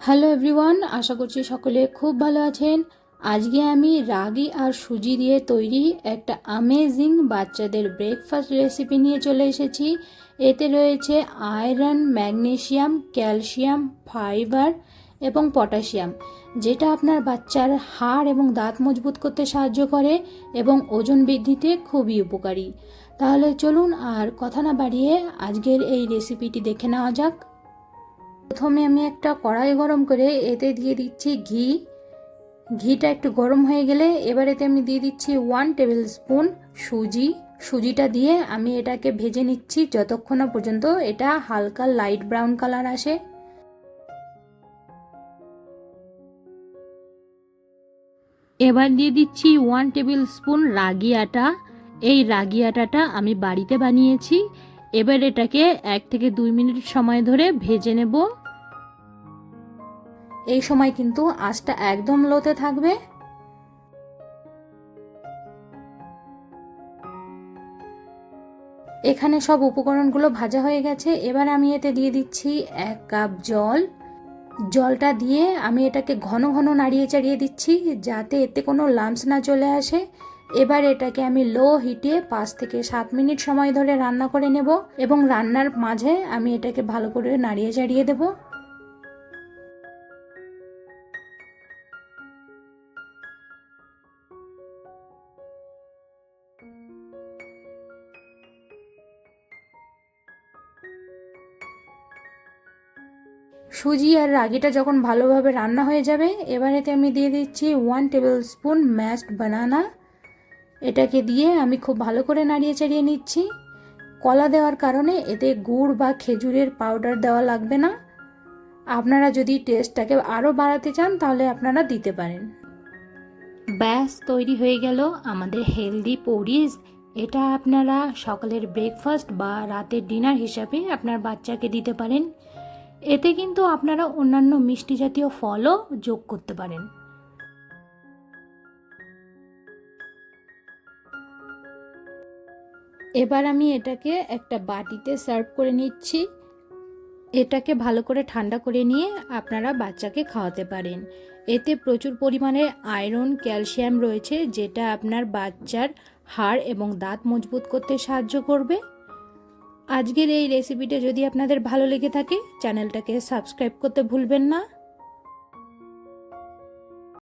Hello everyone আশা করছি সকলে খুব ভালো আছেন। আজকে আমি রাগি আর সুজি দিয়ে তৈরি একটা আমেজিং বাচ্চাদের ব্রেকফাস্ট রেসিপি নিয়ে চলে এসেছি। এতে রয়েছে আয়রন ম্যাগনেশিয়াম ক্যালসিয়াম ফাইবার এবং পটাশিয়াম যেটা আপনার বাচ্চার হাড় এবং দাঁত মজবুত করতে সাহায্য করে এবং ওজন বৃদ্ধিতে খুবই উপকারী। তাহলে চলুন আর কথা না বাড়িয়ে আজকের এই রেসিপিটি দেখে নেওয়া যাক। প্রথমে আমি একটা কড়াই গরম করে এতে দিয়ে দিচ্ছি ঘি। ঘিটা একটু গরম হয়ে গেলে এবার এতে আমি দিয়ে দিচ্ছি ওয়ান টেবিল স্পুন সুজি। সুজিটা দিয়ে আমি এটাকে ভেজে নিচ্ছি যতক্ষণ না পর্যন্ত এটা হালকা লাইট ব্রাউন কালার আসে। এবার দিয়ে দিচ্ছি ওয়ান টেবিল স্পুন রাগি আটা। এই রাগি আটাটা আমি বাড়িতে বানিয়েছি। এবার এটাকে এক থেকে দুই মিনিট সময় ধরে ভেজে নেব। এই সময় কিন্তু আঁচটা একদম লোতে থাকবে। এখানে সব উপকরণগুলো ভাজা হয়ে গেছে। এবার আমি এতে দিয়ে দিচ্ছি এক কাপ জল। জলটা দিয়ে আমি এটাকে ঘন ঘন নাড়িয়ে চাড়িয়ে দিচ্ছি যাতে এতে কোনো লামস না চলে আসে। এবার এটাকে আমি লো হিটে পাঁচ থেকে সাত মিনিট সময় ধরে রান্না করে নেব এবং রান্নার মাঝে আমি এটাকে ভালো করে নাড়িয়ে চাড়িয়ে দেব। সুজি আর রাগিটা যখন ভালোভাবে রান্না হয়ে যাবে, এবার এতে আমি দিয়ে দিচ্ছি one tablespoon mashed banana এটাকে দিয়ে আমি খুব ভালো করে নাড়িয়ে চাড়িয়ে নিচ্ছি। কলা দেওয়ার কারণে এতে গুড় বা খেজুরের পাউডার দেওয়া লাগবে না। আপনারা যদি টেস্টটাকে আরও বাড়াতে চান, তাহলে আপনারা দিতে পারেন। ব্যাস, তৈরি হয়ে গেল আমাদের হেলদি পরিজ এটা আপনারা সকালের ব্রেকফাস্ট বা রাতের ডিনার হিসাবে আপনার বাচ্চাকে দিতে পারেন। এতে কিন্তু আপনারা অন্যান্য মিষ্টি জাতীয় ফলও যোগ করতে পারেন। এবার আমি এটাকে একটা বাটিতে সার্ভ করে নিচ্ছি। এটাকে ভালো করে ঠান্ডা করে নিয়ে আপনারা বাচ্চাকে খাওয়াতে পারেন। এতে প্রচুর পরিমাণে আয়রন, ক্যালসিয়াম রয়েছে, যেটা আপনার বাচ্চার হাড় এবং দাঁত মজবুত করতে সাহায্য করবে। আজকের এই রেসিপিটা যদি আপনাদের ভালো লেগে থাকে, চ্যানেলটাকে সাবস্ক্রাইব করতে ভুলবেন না।